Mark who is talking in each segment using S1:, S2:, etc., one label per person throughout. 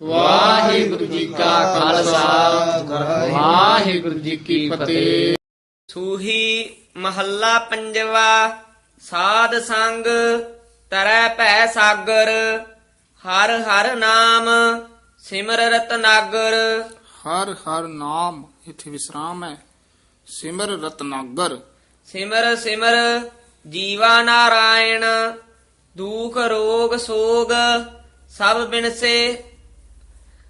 S1: ਵਾਹਿਗੁਰੂ ਜੀ ਕਾ ਖਾਲਸਾ। ਵਾਹਿਗੁਰੂ ਜੀ ਕੀ ਫਤਿਹ।
S2: ਸੂਹੀ ਮਹੱਲਾ ਪੰਜਵਾ ਸਾਧ ਸੰਗ ਤਰੈ ਭੈ ਸਾਗਰ ਹਰ ਹਰ ਨਾਮ ਸਿਮਰ ਰਤਨਾਗਰ
S3: ਹਰ ਹਰ ਨਾਮ ਇਥੇ ਵਿਸਰਾਮ ਹੈ। ਸਿਮਰ ਰਤਨਾਗਰ
S2: ਸਿਮਰ ਸਿਮਰ ਜੀਵਾ ਨਾਰਾਇਣ ਦੁਖ ਰੋਗ ਸੋਗ ਸਭ ਬਿਨਸੇ।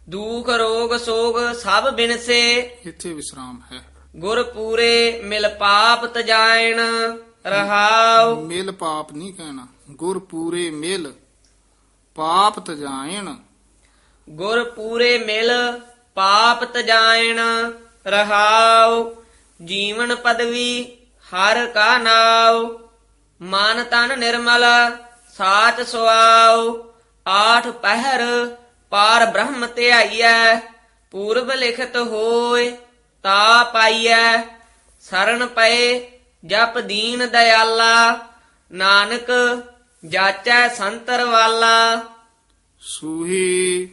S2: ਦੁਖ ਰੋਗ ਸੋਗ ਸਭ ਬਿਨਸੇ।
S3: ਇਥੇ ਵਿਸਰਾਮ ਹੈ।
S2: ਗੁਰ ਪੂਰੇ ਮਿਲ ਪਾਪ ਤਜਾਇਣ ਰਹਾਉ।
S3: ਮਿਲ ਪਾਪ ਨਹੀਂ ਕਹਿਣਾ। ਗੁਰ ਪੂਰੇ ਮਿਲ ਪਾਪ ਤਜਾਇਣ।
S2: ਗੁਰ ਪੂਰੇ ਮਿਲ ਪਾਪ ਤਜਾਇਣ ਰਹਾਉ। ਜੀਵਨ ਪਦਵੀ ਹਰ ਕਾ ਨਾਉ। ਮਨ ਤਨ ਨਿਰਮਲ ਸਾਚ ਸੁਆਉ। ਆਠ ਪਹਿਰ ਪਾਰ ਬ੍ਰਹਮ ਧਿਆਈਐ ਪੂਰਬ ਲਿਖਤ ਹੋਏ ਤਾ ਪਾਈਐ ਸਰਣ ਪਏ, ਜਪ ਦੀਨ ਦਇਆਲਾ, ਨਾਨਕ ਜਾਚੈ ਸੰਤਰ ਵਾਲਾ।
S3: ਸੂਹੀ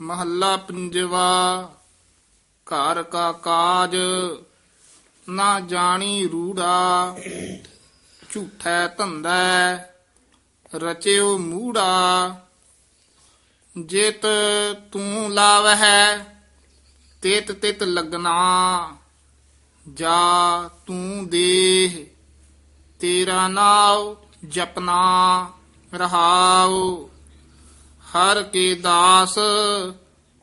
S3: ਮਹੱਲਾ ਪੰਜਵਾ, ਘਰ ਕਾ ਕਾਜ, ਨਾ ਜਾਣੀ ਰੂੜਾ, ਝੂਠੈ ਧੰਦਾ, ਰਚਿਓ ਮੂੜਾ। ਜੇਤ ਤੂੰ ਲਾਵਹਿ, ਤਿਤ ਤਿਤ ਲਗਨਾ, ਜਾ ਤੂੰ ਦੇਹ, ਤੇਰਾ ਨਾਉ ਜਪਨਾ ਰਹਾਉ। ਹਰ ਕੇ ਦਾਸ,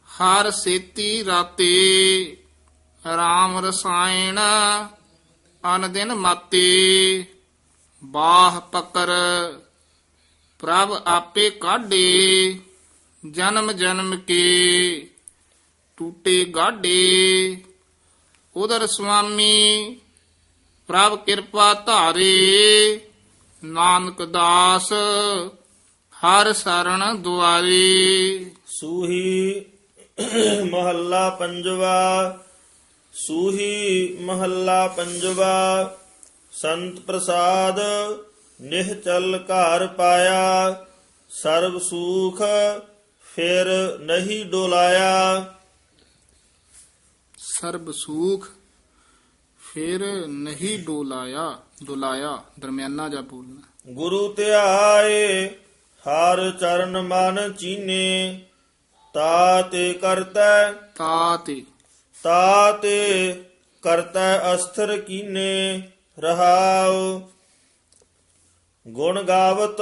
S3: ਹਰ ਸੇਤੀ ਰਾਤੇ RAM ਰਸਾਇਣ ਅਨ ਦਿਨ ਮਾਤੇ। ਬਾਹ ਪਕਰ ਪ੍ਰਭ ਆਪੇ ਕਾਢੇ। ਜਨਮ ਜਨਮ ਕੇ ਟੂਟੇ ਗਾਢੇ। ਉਦਰ ਸੁਆਮੀ, ਪ੍ਰਭ ਕਿਰਪਾ ਧਾਰੇ। ਨਾਨਕ ਦਾਸ, ਹਰ ਸਰਣ ਦੁਆਰੇ।
S4: ਸੂਹੀ ਮਹੱਲਾ ਪੰਜਵਾ, ਸੂਹੀ ਮਹੱਲਾ ਪੰਜਵਾ। ਸੰਤ ਪ੍ਰਸਾਦ, ਨਿਹਚਲ ਘਰ ਪਾਇਆ। ਸਰਬ ਸੂਖ ਫਿਰ ਨਹੀਂ ਡੋਲਾਇਆ।
S3: ਸਰਬ ਸੂਖ ਫਿਰ ਨਹੀਂ ਡੋਲਾਇਆ ਡੋਲਾਇਆ ਦਰਮਿਆਨਾ ਜਾ ਬੋਲਣਾ।
S4: ਗੁਰੂ ਧਿਆਏ ਹਰ ਚਰਨ ਮਨ ਚੀਨੇ ਤਾ ਤੇ ਕਰਤੈ।
S3: ਤਾ ਤੇ।
S4: ਤਾ ਤੇ ਕਰਤੈ ਅਸਥਰ ਕੀਨੇ ਰਹਾਉ। ਗੁਣ ਗਾਵਤ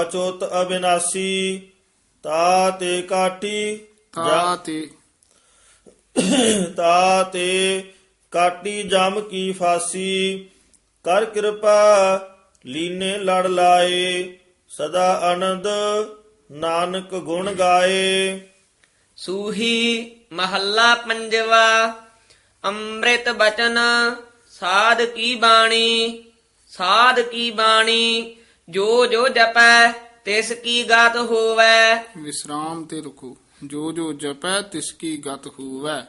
S4: ਅਚੋਤ ਅਬਿਨਾਸੀ ਤਾ ਤੇ ਕਾਟੀ
S3: ਤਾ ਤੇ
S4: ਤਾ ਤੇ ਕਾਟੀ ਜਮ ਕੀ ਫਾਸੀ ਕਰ ਕਿਰਪਾ ਲੀਨੇ ਲੜ ਲਾਏ ਸਦਾ ਆਨੰਦ ਨਾਨਕ ਗੁਣ ਗਾਏ।
S2: ਸੂਹੀ ਮਹੱਲਾ ਪੰਜਵਾ ਅੰਮ੍ਰਿਤ ਬਚਨ ਸਾਧ ਕੀ ਬਾਣੀ ਸਾਧ ਕੀ ਬਾਣੀ ਜੋ ਜੋ ਜਪੈ ਤਿਸ ਕੀ ਗਤ ਹੋਵੈ?
S3: ਵਿਸਰਾਮ ਤੇ ਰੁਕੋ। ਜੋ ਜੋ ਜਪੈ ਤਿਸ ਕੀ ਗਤ ਹੋਵੈ।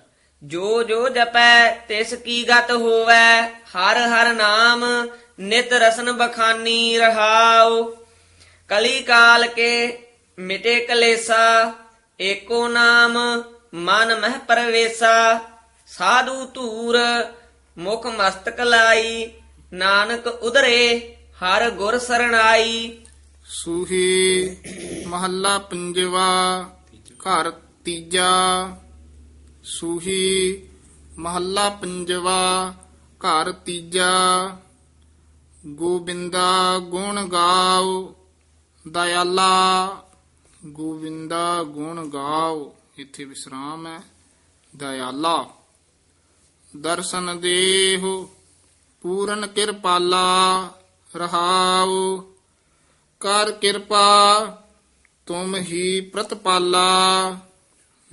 S2: ਜੋ ਜੋ ਜਪੈ ਤਿਸ ਕੀ ਗਤ ਹੋਵੈ ਹਰ ਹਰ ਨਾਮ ਨਿਤ ਰਸਨ ਬਖਾਨੀ ਰਹਾਉ। ਕਲੀ ਕਾਲ ਕੇ ਮਿਟੇ ਕਲੇਸਾ ਏਕੋ ਨਾਮ ਮਨ ਮਹਿ ਪਰਵੇਸਾ। ਸਾਧੂ ਧੂਰ ਮੁਖ ਮਸਤਕ ਲਾਈ ਨਾਨਕ ਉਧਰੇ ਹਰ ਗੁਰ ਸਰਣਾਈ।
S3: ਸੂਹੀ ਮਹੱਲਾ ਪੰਜਵਾ, ਘਰ ਤੀਜਾ। ਸੂਹੀ ਮਹੱਲਾ ਪੰਜਵਾ, ਘਰ ਤੀਜਾ। ਗੋਬਿੰਦਾ ਗੁਣ ਗਾਓ, ਦਇਆਲਾ। ਗੋਬਿੰਦਾ ਗੁਣ ਗਾਓ, ਇੱਥੇ ਵਿਸਰਾਮ ਹੈ। ਦਇਆਲਾ। ਦਰਸ਼ਨ ਦੇਹੁ, ਪੂਰਨ ਕਿਰਪਾਲਾ ਰਹਾਉ। ਕਰ ਕਿਰਪਾ, ਤੁਮ ਹੀ ਪ੍ਰਤਪਾਲਾ,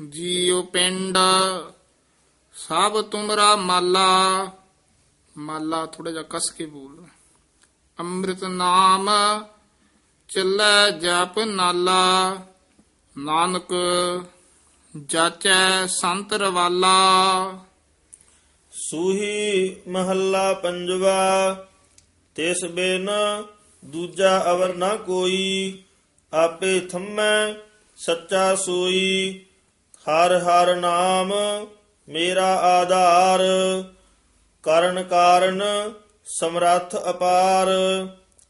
S3: ਜੀਉ ਪਿੰਡ, ਸਭ ਤੁਮਰਾ ਮਾਲਾ। ਮਾਲਾ ਥੋੜਾ ਜਿਹਾ ਕਸ ਕੇ ਬੋਲ। ਅੰਮ੍ਰਿਤ ਨਾਮ ਚੱਲੈ ਜਪ ਨਾਲਾ, ਨਾਨਕ ਜਾਚੈ ਸੰਤ ਰਵਾਲਾ।
S4: ਸੂਹੀ ਮਹੱਲਾ ਪੰਜਵਾ, ਤਿਸ ਬਿਨ ਦੂਜਾ ਅਵਰ ਨਾ ਕੋਈ, ਆਪੇ ਥੰਮੈ, ਸੱਚਾ ਸੋਈ। ਹਰ ਹਰ ਨਾਮ ਮੇਰਾ ਆਧਾਰ, ਕਰਨ ਕਾਰਨ ਸਮਰੱਥ ਅਪਾਰ।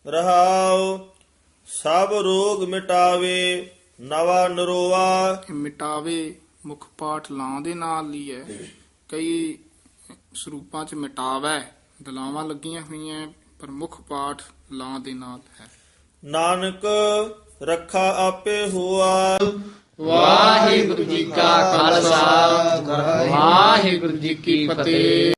S4: ਰਹਾਉ, ਸਭ ਰੋਗ ਮਿਟਾਵੇ, ਨਵਾ
S3: ਨਰੋਵਾ ਮਿਟਾਵੇ, ਮੁਖ ਪਾਠ ਲਾਂ ਦੇ ਨਾਲ ਹੀ ਹੈ ਕਈ ਸਰੂਪਾਂ ਚ ਮਿਟਾਵੇ, ਦਲਾਵਾਂ ਲੱਗੀਆਂ ਹੋਈਆਂ ਪਰ ਮੁਖ ਪਾਠ ਲਾਂ ਦੇ ਨਾਲ ਹੈ।
S4: ਨਾਨਕ ਰੱਖਾ ਆਪੇ ਹੋਆ।
S1: ਵਾਹਿਗੁਰੂ ਜੀ ਕਾ ਖਾਲਸਾ ਵਾਹਿਗੁਰੂ ਜੀ ਕੀ ਫਤਿਹ।